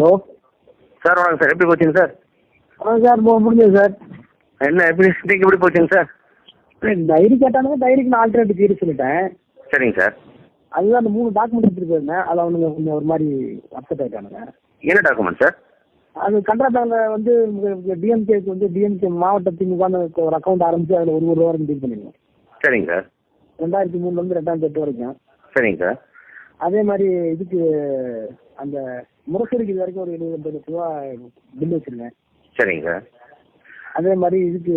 Hello. Sir வணக்கம் sir. எப்படி போச்சுங்க சார்? ஆ சார் முடிஞ்சது சார். என்ன எப்படி இன்னைக்கு எப்படி போச்சுங்க சார்? டைரி கேட்டானுங்க டைரிக்கு நான் ஆல்டர்னேட்டிவ் தீர சொல்லிட்டேன். சரிங்க சார். அதுதான் அந்த மூணு டாக்குமெண்ட் எடுத்துட்டு போயிருந்தேன். அதில் அவனுங்க கொஞ்சம் ஒரு மாதிரி அப்செட் ஆயிட்டானுங்க. என்ன டாக்குமெண்ட் சார்? அது கன்ட்ராக்டாங்க வந்து டிஎம்கேக்கு வந்து டிஎம்கே மாவட்ட திமுகன்னு ஒரு அக்கௌண்ட் ஆரம்பிச்சு அதில் ஒரு ஒரு ரூபா வரைக்கும் டீல் பண்ணிடுவோம் சரிங்க சார். ரெண்டாயிரத்தி மூணுலேருந்து ரெண்டாயிரத்தி எட்டு வரைக்கும். சரிங்க சார். அதே மாதிரி இதுக்கு அந்த முரசொலிக்கு இது வரைக்கும் ஒரு எழுபது எண்பது லட்ச ரூபா பில் வச்சிருக்கேன் சரிங்க. சார் அதே மாதிரி இதுக்கு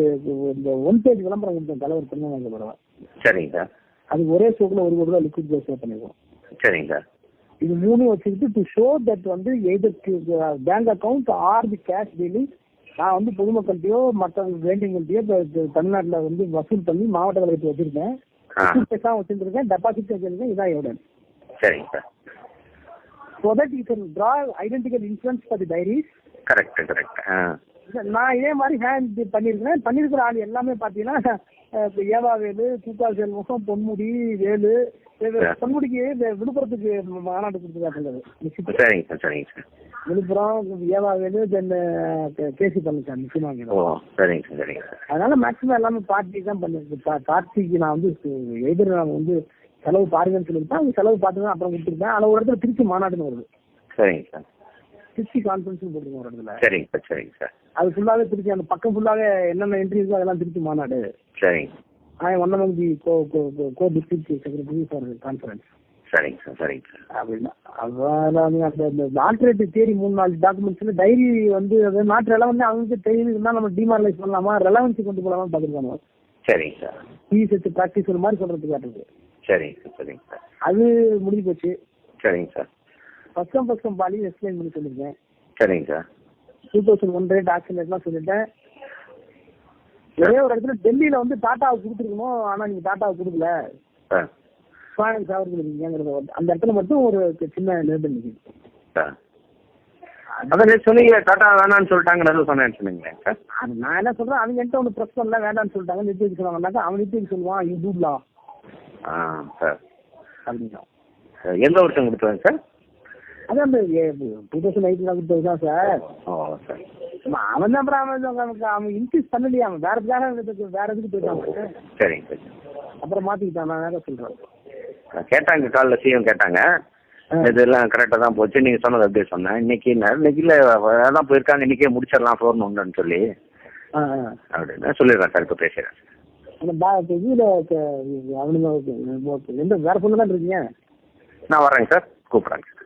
இந்த ஒன் பேஜ் விளம்பரம் கொடுத்தேன் தலைவர் திருநெல்வேலி பரவா சரிங்க. சார் அதுக்கு ஒரே ஷோக்கில் ஒரு கோடி ரூபா லிக்விட் பே சேவ் பண்ணிருக்கோம். சரிங்க. சார் இது மூணும் வச்சுக்கிட்டு டு ஷோ தட் வந்து எதற்கு bank account or the cash dealing நான் வந்து பொதுமக்கள்கிட்டயோ மற்ற வேண்டியவங்கள்ட்டயோ இப்போ தமிழ்நாட்டில் வந்து வசூல் பண்ணி மாவட்ட கழகத்தை வச்சிருக்கேன். வச்சிருக்கேன் டெபாசிட் வச்சிருக்கேன். இதான் எவிடன்ஸ் சரிங்க sir. So that you can draw identical insurance for the dairies correct correct நான் இதே மாதிரி ஹேண்ட் பண்ணியிருக்கேன் பண்ணியிருக்கிற ஆள் எல்லாமே பார்த்தீங்கன்னா ஏவா வேலு தூக்கா செல்வம் பொன்முடி வேலு. பொன்முடிக்கு விழுப்புரத்துக்கு மாநாடு கொடுத்துருக்காங்க சரிங்க சார் சரிங்க சார். விழுப்புரம் ஏவா வேலு தென் கேசி பழனிசாமி சரிங்க சார் சரிங்க சார். அதனால மேக்ஸிமம் எல்லாமே பார்ட்டி தான் பண்ணிருக்கு பார்ட்டிக்கு நான் வந்து எதிர் நான் வந்து செலவு பாருங்கன்னு சொல்லியிருப்பேன் அவங்க செலவு பார்த்து அப்புறம் கொடுத்துருப்பேன் அதில் ஒரு இடத்துல திருச்சி மாநாடுன்னு வருது. சரிங்க சார். திருச்சி கான்ஃபரன்ஸ் போட்டுருக்கோம் ஒரு இடத்துல. சரிங்க சார் சரிங்க சார். அது ஃபுல்லாவே திருச்சி அந்த பக்கம் ஃபுல்லாவே என்னென்ன இருக்கோ அதெல்லாம் திருச்சி மாநாடு. சரிங்க. I won the co co district secretary for conference சரிங்க சார் சரிங்க சார். அப்படின்னா அதான் அந்த இந்த ஆல்டர்னேட்டிவ் தேரி மூணு நாலு டாக்குமெண்ட்ஸ்ல டைரி வந்து அது நாட்டு ரெலவெண்ட் அவங்களுக்கு தேரி இருந்தால் நம்ம டிமாரலைஸ் பண்ணலாமா? ரெலவன்சி கொண்டு போகலாமா பார்த்துருக்காங்க சரிங்க சார். பிஎஸ்எஸ் ப்ராக்டிஸ் ஒரு மாதிரி சொல்றதுக்கு காட்டுது சரிங்க சார் சரிங்க சார். அது முடிஞ்சு போச்சு. சரிங்க சார். ஃபர்ஸ்ட் ஃபர்ஸ்ட் பாலி எக்ஸ்பிளைன் பண்ணி சொல்லியிருக்கேன். சரிங்க sir. Two thousand one rate action ரேட்லாம் சொல்லிட்டேன். ஒரே ஒரு இடத்துல டெல்லியில வந்து டாட்டாவுக்கு கொடுத்துருக்கணும் ஆனா நீங்க டாட்டாவுக்கு கொடுக்கல. ஃபைனான்ஸ் வந்து- அந்த இடத்துல மட்டும் ஒரு சின்ன நிர்பந்தம் நிற்குது அதான் சொன்னீங்க டாட்டா வேணான்னு சொல்லிட்டாங்க நல்ல சொன்னேன்னு சொன்னீங்களே நான் என்ன சொல்றேன் அவங்க என்கிட்ட ஒன்று ப்ரெஸ் பண்ணல வேண்டாம்னு சொல்லிட்டாங்க நித்தியக்கு சொன்னாங்கன்னாக்கா அவன் நித்தியக்கு சொல்லுவான் யூ டூப்லா ஆ சார். அப்படின்னா எந்த வருஷம் கொடுத்தாங்க சார்? அதான் அந்த டூ தௌசண்ட் எயிட்ல கொடுத்தது தான் சார். ஓ சார். அவன் தான் அப்புறம் அவன் அவனுக்கு அவன் இன்க்ரீஸ் பண்ணலையா அவன் வேற எதுக்காக வேற எதுக்கு போயிட்டான் சரிங்க சார் அப்புறம் மாத்திக்கிட்டான் நான் வேற சொல்றேன். கேட்டாங்க காலைல சிஎம் கேட்டாங்க. இதெல்லாம் கரெக்டாக தான் போச்சு. நீங்கள் சொன்னது அப்படியே சொன்னேன். இன்னைக்கு இன்னைக்கு இல்லை அதான் போயிருக்காங்க. இன்னைக்கே முடிச்சிடலாம் ஃபோன் ஒன்றுன்னு சொல்லி. அப்படின்னு சொல்லிடுறேன் சார் இப்போ பேசுகிறேன் அந்த இதுல அவனுங்க ஓகே எந்த வேற பொண்ணு தான் இருக்கீங்க? நான் வரேங்க சார். கூப்பிட்றேங்க சார்.